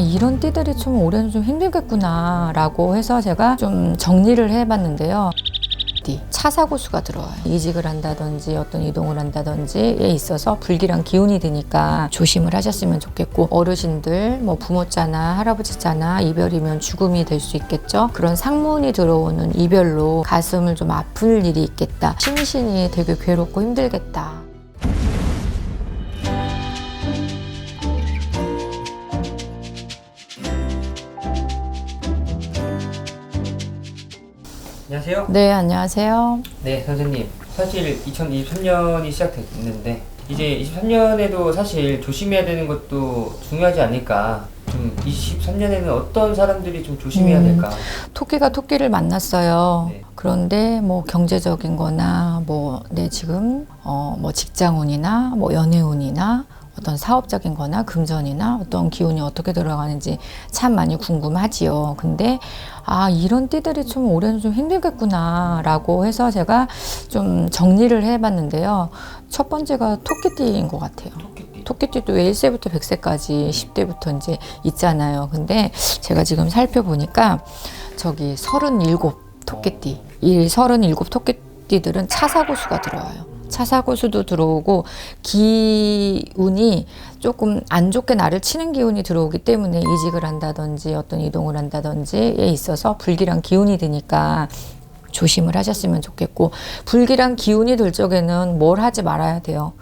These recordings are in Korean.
아 이런 띠들이 좀 올해는 좀 힘들겠구나 라고 해서 제가 좀 정리를 해봤는데요. 띠, 차 사고 수가 들어와요. 이직을 한다든지 어떤 이동을 한다든지에 있어서 불길한 기운이 드니까 조심을 하셨으면 좋겠고 어르신들 뭐 부모자나 할아버지자나 이별이면 죽음이 될 수 있겠죠. 그런 상문이 들어오는 이별로 가슴을 좀 아플 일이 있겠다. 심신이 되게 괴롭고 힘들겠다. 안녕하세요. 네, 안녕하세요. 네, 선생님. 사실 2023년이 시작됐는데 이제 23년에도 사실 조심해야 되는 것도 중요하지 않을까. 좀 23년에는 어떤 사람들이 좀 조심해야 음. 될까? 토끼가 토끼를 만났어요. 네. 그런데 뭐 경제적인 거나 뭐 내 지금 어 뭐 직장운이나 뭐 연애운이나 어떤 사업적인 거나 금전이나 어떤 기운이 어떻게 들어가는지 참 많이 궁금하지요. 근데 아, 이런 띠들이 좀 올해는 좀 힘들겠구나 라고 해서 제가 좀 정리를 해 봤는데요. 첫 번째가 토끼띠인 것 같아요. 토끼띠. 토끼띠도 왜 1세부터 100세까지 10대부터 이제 있잖아요. 근데 제가 지금 살펴보니까 저기 37 토끼띠, 이 37 토끼띠들은 차 사고 수가 들어와요. 차 사고 수도 들어오고 기운이 조금 안 좋게 나를 치는 기운이 들어오기 때문에 이직을 한다든지 어떤 이동을 한다든지에 있어서 불길한 기운이 드니까 조심을 하셨으면 좋겠고 불길한 기운이 들 적에는 뭘 하지 말아야 돼요.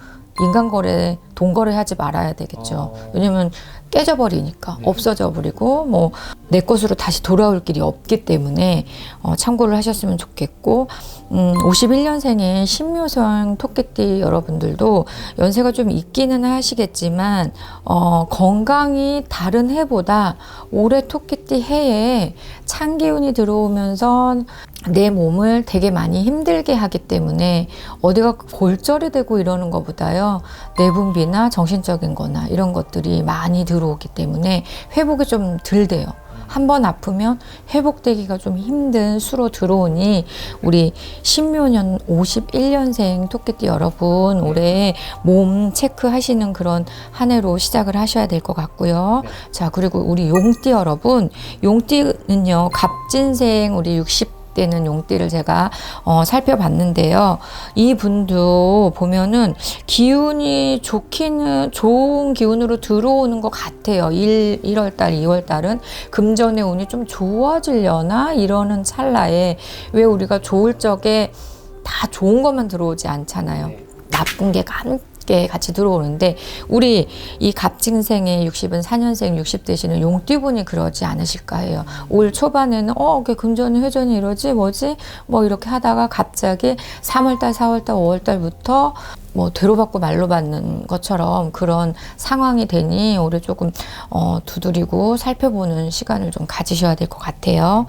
인간 거래, 돈 거래 하지 말아야 되겠죠. 어. 왜냐면 깨져버리니까 네. 없어져 버리고 뭐 내 것으로 다시 돌아올 길이 없기 때문에 어, 참고를 하셨으면 좋겠고 음, 51년생의 신묘성 토끼띠 여러분들도 연세가 좀 있기는 하시겠지만 어, 건강이 다른 해보다 올해 토끼띠 해에 찬 기운이 들어오면서 내 몸을 되게 많이 힘들게 하기 때문에 어디가 골절이 되고 이러는 것보다요 내분비나 정신적인 거나 이런 것들이 많이 들어 오기 때문에 회복이 좀 덜 돼요. 한번 아프면 회복되기가 좀 힘든 수로 들어오니 우리 신묘년 51년생 토끼띠 여러분 올해 몸 체크하시는 그런 한 해로 시작을 하셔야 될 것 같고요. 네. 자 그리고 우리 용띠 여러분 용띠는요 갑진생 우리 60 때는 용띠를 제가 어, 살펴봤는데요. 이 분도 보면은 기운이 좋기는 좋은 기운으로 들어오는 것 같아요. 1, 1월 달, 2월 달은 금전의 운이 좀 좋아지려나 이러는 찰나에 왜 우리가 좋을 적에 다 좋은 것만 들어오지 않잖아요. 네. 나쁜 게 함께 같이 들어오는데 우리 이 갑진생의 60은 4년생 60 되시는 용띠분이 그러지 않으실까 해요. 올 초반에는 어, 이게 금전이 회전이 이러지 뭐지? 뭐 이렇게 하다가 갑자기 3월달, 4월달, 5월달부터 뭐 대로 받고 말로 받는 것처럼 그런 상황이 되니 올해 조금 어, 두드리고 살펴보는 시간을 좀 가지셔야 될 것 같아요.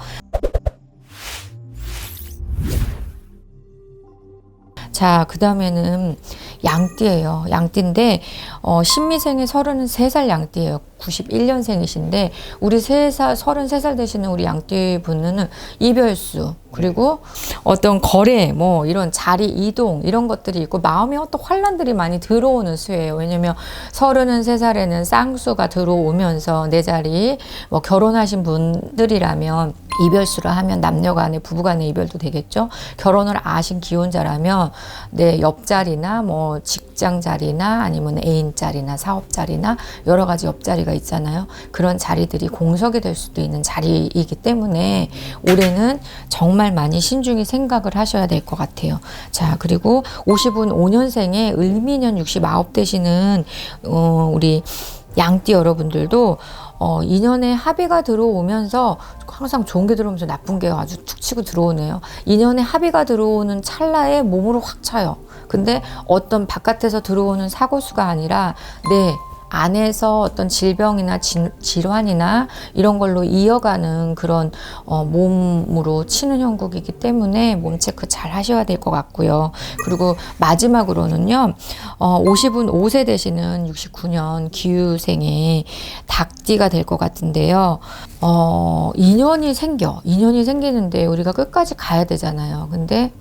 자, 그 다음에는 양띠예요. 양띠인데, 어, 신미생의 33살 양띠예요. 91년생이신데, 우리 3살, 33살 되시는 우리 양띠 분은 이별수, 그리고 어떤 거래, 뭐, 이런 자리 이동, 이런 것들이 있고, 마음에 어떤 환란들이 많이 들어오는 수예요. 왜냐면 33살에는 쌍수가 들어오면서 내 자리, 뭐, 결혼하신 분들이라면, 이별수를 하면 남녀 간의 부부 간의 이별도 되겠죠. 결혼을 아신 기혼자라면 내 옆자리나 뭐 직장 자리나 아니면 애인 자리나 사업 자리나 여러 가지 옆자리가 있잖아요. 그런 자리들이 공석이 될 수도 있는 자리이기 때문에 올해는 정말 많이 신중히 생각을 하셔야 될 것 같아요. 자, 그리고 50은 5년생에 을미년 69 되시는 어, 우리 양띠 여러분들도 어, 2년에 합의가 들어오면서 항상 좋은 게 들어오면서 나쁜 게 아주 툭 치고 들어오네요. 2년에 합의가 들어오는 찰나에 몸으로 확 차요. 근데 어떤 바깥에서 들어오는 사고수가 아니라 내 안에서 어떤 질병이나 진- 질환이나 이런 걸로 이어가는 그런 어, 몸으로 치는 형국이기 때문에 몸 체크 잘 하셔야 될 것 같고요. 그리고 마지막으로는요, 어, 50은 5세 되시는 69년 기후생의 닭띠가 될 것 같은데요. 어, 인연이 생겨. 인연이 생기는데 우리가 끝까지 가야 되잖아요. 근데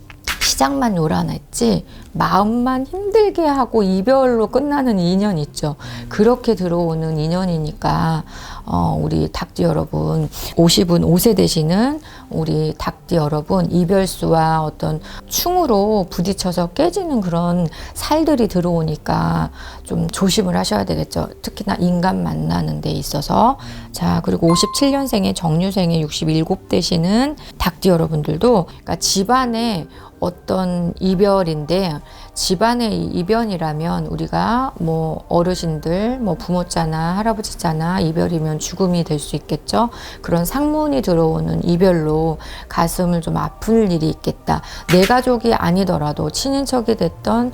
시작만 요란했지 마음만 힘들게 하고 이별로 끝나는 인연 있죠. 그렇게 들어오는 인연이니까 어, 우리 닭띠 여러분, 50은 5세 되시는 우리 닭띠 여러분, 이별수와 어떤 충으로 부딪혀서 깨지는 그런 살들이 들어오니까 좀 조심을 하셔야 되겠죠. 특히나 인간 만나는 데 있어서. 자, 그리고 57년생의 정유생의 67 되시는 닭띠 여러분들도 그러니까 집안에 어떤 이별인데 집안의 이 이변이라면 우리가 뭐 어르신들 뭐 부모자나 할아버지자나 이별이면 죽음이 될 수 있겠죠? 그런 상문이 들어오는 이별로 가슴을 좀 아플 일이 있겠다. 내 가족이 아니더라도 친인척이 됐던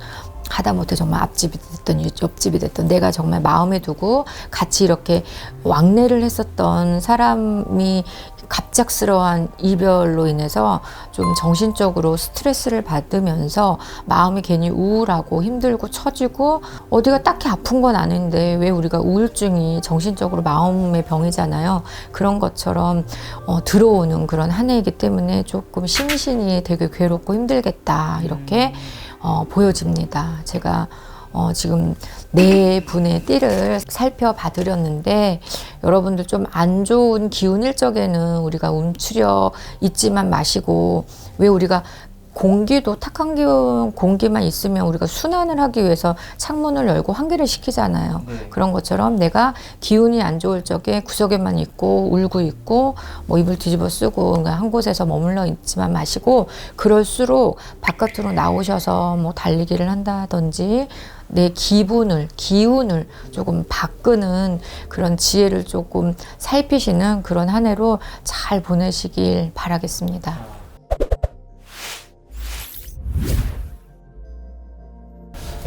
하다못해 정말 앞집이 됐던 옆집이 됐던 내가 정말 마음에 두고 같이 이렇게 왕래를 했었던 사람이 갑작스러운 이별로 인해서 좀 정신적으로 스트레스를 받으면서 마음이 괜히 우울하고 힘들고 처지고 어디가 딱히 아픈 건 아닌데 왜 우리가 우울증이 정신적으로 마음의 병이잖아요. 그런 것처럼 어, 들어오는 그런 한 해이기 때문에 조금 심신이 되게 괴롭고 힘들겠다 이렇게 어, 보여집니다. 제가 어, 지금 네 분의 띠를 살펴봐 드렸는데 여러분들 좀 안 좋은 기운일 적에는 우리가 움츠려 있지만 마시고 왜 우리가 공기도 탁한 기운 공기만 있으면 우리가 순환을 하기 위해서 창문을 열고 환기를 시키잖아요. 네. 그런 것처럼 내가 기운이 안 좋을 적에 구석에만 있고 울고 있고 뭐 이불 뒤집어 쓰고 그냥 한 곳에서 머물러 있지만 마시고 그럴수록 바깥으로 나오셔서 뭐 달리기를 한다든지 내 기분을 기운을 조금 바꾸는 그런 지혜를 조금 살피시는 그런 한 해로 잘 보내시길 바라겠습니다.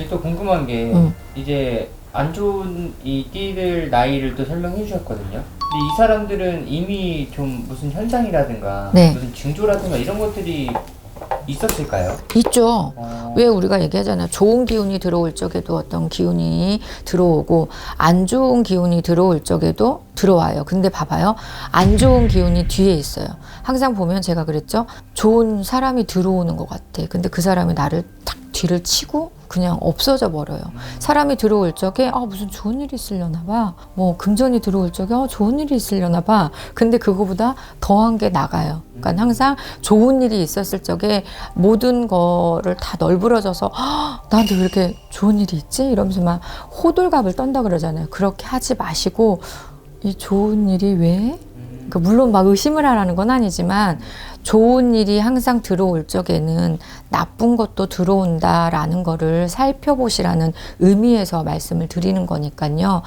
또 궁금한 게 음. 이제 안 좋은 이 띠들 나이를 또 설명해 주셨거든요. 근데 이 사람들은 이미 좀 무슨 현상이라든가 네. 무슨 징조라든가 이런 것들이 있었을까요? 있죠. 어, 왜 우리가 얘기하잖아요. 좋은 기운이 들어올 적에도 어떤 기운이 들어오고 안 좋은 기운이 들어올 적에도 들어와요. 근데 봐봐요. 안 좋은 기운이 뒤에 있어요. 항상 보면 제가 그랬죠. 좋은 사람이 들어오는 것 같아. 근데 그 사람이 나를 탁 뒤를 치고 그냥 없어져 버려요. 사람이 들어올 적에 아 무슨 좋은 일이 있으려나 봐. 뭐 금전이 들어올 적에 어 좋은 일이 있으려나 봐. 근데 그거보다 더한 게 나가요. 그러니까 항상 좋은 일이 있었을 적에 모든 거를 다 널브러져서 "아, 나한테 왜 이렇게 좋은 일이 있지? 이러면서 막 호들갑을 떤다 그러잖아요. 그렇게 하지 마시고 이 좋은 일이 왜? 그러니까 물론 막 의심을 하라는 건 아니지만 좋은 일이 항상 들어올 적에는 나쁜 것도 들어온다라는 거를 살펴보시라는 의미에서 말씀을 드리는 거니까요.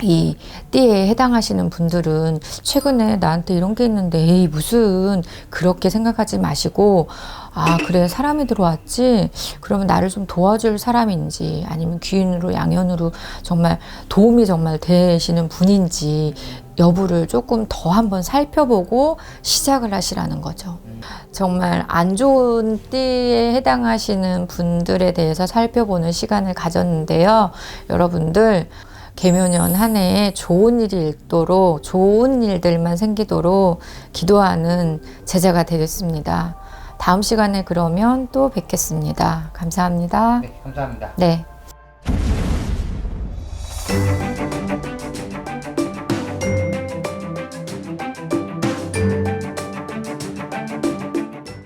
이 띠에 해당하시는 분들은 최근에 나한테 이런 게 있는데 에이 무슨 그렇게 생각하지 마시고 아 그래 사람이 들어왔지 그러면 나를 좀 도와줄 사람인지 아니면 귀인으로 양현으로 정말 도움이 정말 되시는 분인지 여부를 조금 더 한번 살펴보고 시작을 하시라는 거죠. 정말 안 좋은 띠에 해당하시는 분들에 대해서 살펴보는 시간을 가졌는데요. 여러분들 개묘년 한 해에 좋은 일이 있도록 좋은 일들만 생기도록 기도하는 제자가 되겠습니다. 다음 시간에 그러면 또 뵙겠습니다. 감사합니다. 네, 감사합니다. 네.